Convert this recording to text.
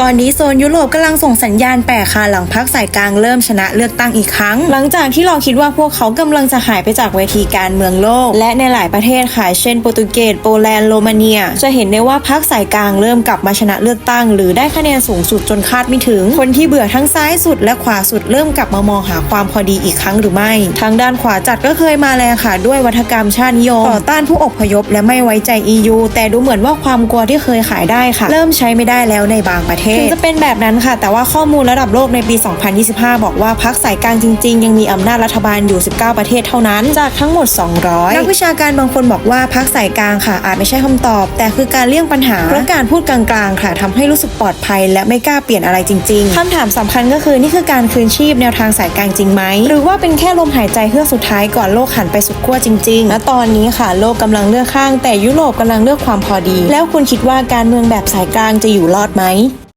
ตอนนี้โซนยุโรปกำลังส่งสัญญาณแปลกค่ะหลังพักสายกลางเริ่มชนะเลือกตั้งอีกครั้ง หลังจากที่เราคิดว่าพวกเขากำลังจะหายไปจากเวทีการเมืองโลก และในหลายประเทศค่ะเช่นโปรตุเกสโปแลนด์โรมาเนีย จะเห็นได้ว่าพักสายกลางเริ่มกลับมาชนะเลือกตั้ง หรือได้คะแนนสูงสุดจนคาดไม่ถึง คนที่เบื่อทั้งซ้ายสุด และขวาสุดเริ่มกลับมามองหาความพอดีอีกครั้งหรือไม่ ทางด้านขวาจัดก็เคยมาแรงค่ะด้วยวัฒกรรมชาตินิยมต่อต้านผู้อพยพและไม่ไว้ใจ EU แต่ดูเหมือนว่าความกลัวที่เคยขายได้ค่ะ เริ่มใช้ไม่ได้แล้วในบางประเทศถึงจะเป็นแบบนั้นค่ะ แต่ว่าข้อมูลระดับโลกในปี 2025 บอกว่าพักสายกลางจริง ๆ ยังมีอำนาจรัฐบาลอยู่ 19 ประเทศเท่านั้นจากทั้งหมด 200 นักวิชาการบางคนบอกว่าพักสายกลางค่ะ อาจไม่ใช่คำตอบ แต่คือการเลี่ยงปัญหาเพราะการพูดกลางๆค่ะทำให้รู้สึกปลอดภัย และไม่กล้าเปลี่ยนอะไรจริง ๆคำถามสำคัญก็คือนี่คือการคืนชีพแนวทางสายกลางจริงไหมหรือว่าเป็นแค่ลมหายใจเฮือกสุดท้ายก่อนโลกหันไปสุดขั้วจริงๆและตอนนี้ค่ะ โลกกำลังเลือกข้าง แต่ยุโรปกำลังเลือกความพอดี แล้วคุณคิดว่าการเมืองแบบสายกลางจะอยู่รอดไหม